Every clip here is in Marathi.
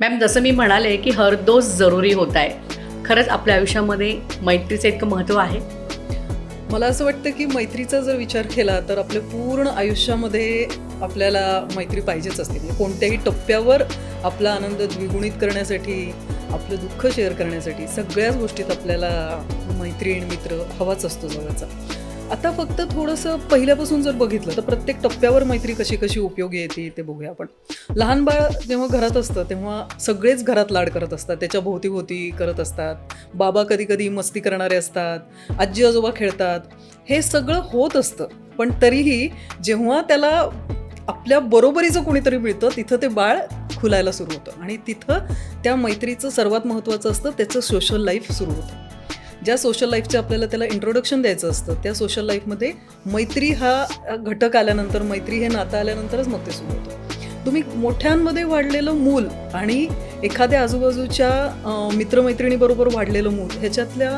मॅम जसं मी म्हणाले की हर दोष जरुरी होत आहे. खरंच आपल्या आयुष्यामध्ये मैत्रीचं इतकं महत्त्व आहे. मला असं वाटतं की मैत्रीचा जर विचार केला तर आपल्या पूर्ण आयुष्यामध्ये आपल्याला मैत्री पाहिजेच असते. म्हणजे कोणत्याही टप्प्यावर आपला आनंद द्विगुणित करण्यासाठी आपलं दुःख शेअर करण्यासाठी सगळ्याच गोष्टीत आपल्याला मैत्रीण मित्र हवाच असतो जवळचा. आता फक्त थोडंसं पहिल्यापासून जर बघितलं तर प्रत्येक टप्प्यावर मैत्री कशी कशी उपयोगी येते ते बघूया आपण. लहान बाळ जेव्हा घरात असतं तेव्हा सगळेच घरात लाड करत असतात. त्याच्या भोवतीभोवती करत असतात. बाबा कधी कधी मस्ती करणारे असतात. आजी आजोबा खेळतात. हे सगळं होत असतं. पण तरीही जेव्हा त्याला आपल्या बरोबरीचं कोणीतरी मिळतं तिथं ते बाळ खुलायला सुरू होतं. आणि तिथं त्या मैत्रीचं सर्वात महत्त्वाचं असतं त्याचं सोशल लाईफ सुरू होतं. ज्या सोशल लाईफचे आपल्याला त्याला इंट्रोडक्शन द्यायचं असतं त्या सोशल लाईफमध्ये मैत्री हा घटक आल्यानंतर मैत्री हे नातं आल्यानंतरच मग ते सुरू होतं. तुम्ही मोठ्यांमध्ये वाढलेलं मूल आणि एखाद्या आजूबाजूच्या मित्रमैत्रिणीबरोबर वाढलेलं मूल ह्याच्यातल्या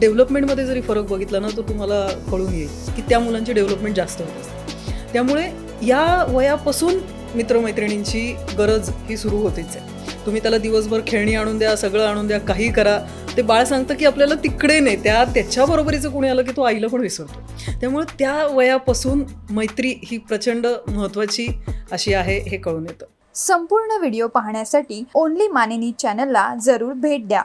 डेव्हलपमेंटमध्ये जरी फरक बघितला ना तर तुम्हाला कळून येईल की त्या मुलांची डेव्हलपमेंट जास्त होत असते. त्यामुळे या वयापासून मित्रमैत्रिणींची गरज ही सुरू होतेच आहे. तुम्ही त्याला दिवसभर खेळणी आणून द्या सगळं आणून द्या काही करा ते बाळ सांगतं की आपल्याला तिकडे नाही त्या त्याच्याबरोबरीचं कोणी आलं की तो आईला पण विसरतो. त्यामुळे त्या वयापासून मैत्री ही प्रचंड महत्त्वाची अशी आहे हे कळून येतं. संपूर्ण व्हिडिओ पाहण्यासाठी ओनली मानिनी चॅनलला जरूर भेट द्या.